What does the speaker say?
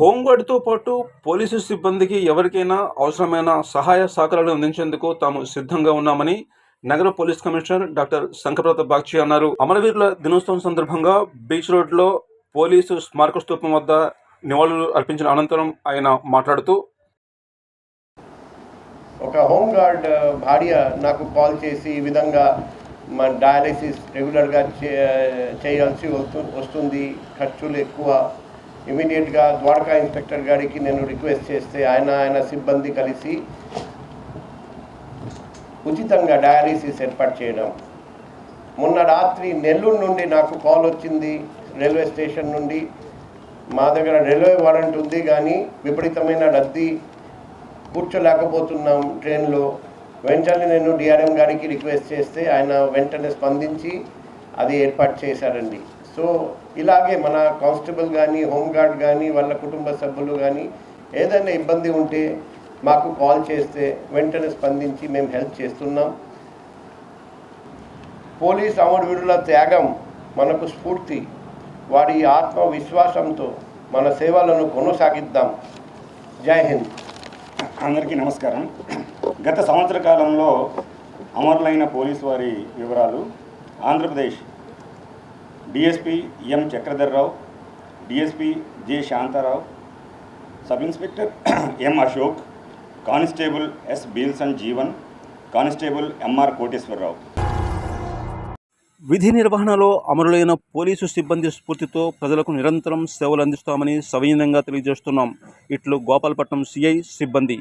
హోంగార్డుతో పాటు పోలీసు సిబ్బందికి ఎవరికైనా అవసరమైన సహాయ సహకారాలు అందించేందుకు తాము సిద్ధంగా ఉన్నామని నగర police commissioner doctor Shankarpratap Bagchi అన్నారు. అమరవీరుల దినోత్సవం సందర్భంగా బీచ్ రోడ్లో పోలీసు స్మారక స్తూపం వద్ద నివాళులు అర్పించిన అనంతరం ఆయన మాట్లాడుతూ ఒక హోమ్ గార్డ్ భార్య నాకు కాల్ చేసి ఈ విధంగా మన డయాలసిస్ రెగ్యులర్గా చే చేయాల్సి వస్తు వస్తుంది. ఖర్చులు ఎక్కువ ఇమీడియట్గా ద్వారకా ఇన్స్పెక్టర్ గారికి నేను రిక్వెస్ట్ చేస్తే ఆయన ఆయన సిబ్బంది కలిసి ఉచితంగా డయాలిసిస్ ఏర్పాటు చేయడం. మొన్న రాత్రి నెల్లూరు నుండి నాకు కాల్ వచ్చింది రైల్వే స్టేషన్ నుండి. మా దగ్గర రైల్వే వారెంట్ ఉంది కానీ విపరీతమైన రద్దీ. కూర్చోలేకపోతున్నాం ట్రైన్లో. వెంటనే నేను డిఆర్ఎం గారికి రిక్వెస్ట్ చేస్తే ఆయన వెంటనే స్పందించి అది ఏర్పాటు చేశారండి. సో ఇలాగే మన కానిస్టేబుల్ కానీ హోంగార్డ్ కానీ వాళ్ళ కుటుంబ సభ్యులు కానీ ఏదైనా ఇబ్బంది ఉంటే మాకు కాల్ చేస్తే వెంటనే స్పందించి మేము హెల్ప్ చేస్తున్నాం. పోలీస్ అమరవీరుల త్యాగం మనకు స్ఫూర్తి. వారి ఆత్మవిశ్వాసంతో మన సేవలను కొనసాగిద్దాం. జై హింద్. అందరికీ నమస్కారం. గత సంవత్సర కాలంలో అమరులైన పోలీసు వారి వివరాలు Andhra Pradesh DSP M Chakradhar Rao DSP J Shanta Rao sub inspector M Ashok constable S Beelson Jeevan constable MR Koteswara Rao విధి నిర్వహణలో అమరులైన పోలీసు సిబ్బంది స్ఫూర్తితో ప్రజలకు నిరంతరం సేవలు అందిస్తామని సవినయంగా తెలియజేస్తున్నాం. ఇట్లు గోపాలపట్నం సిఐ సిబ్బంది.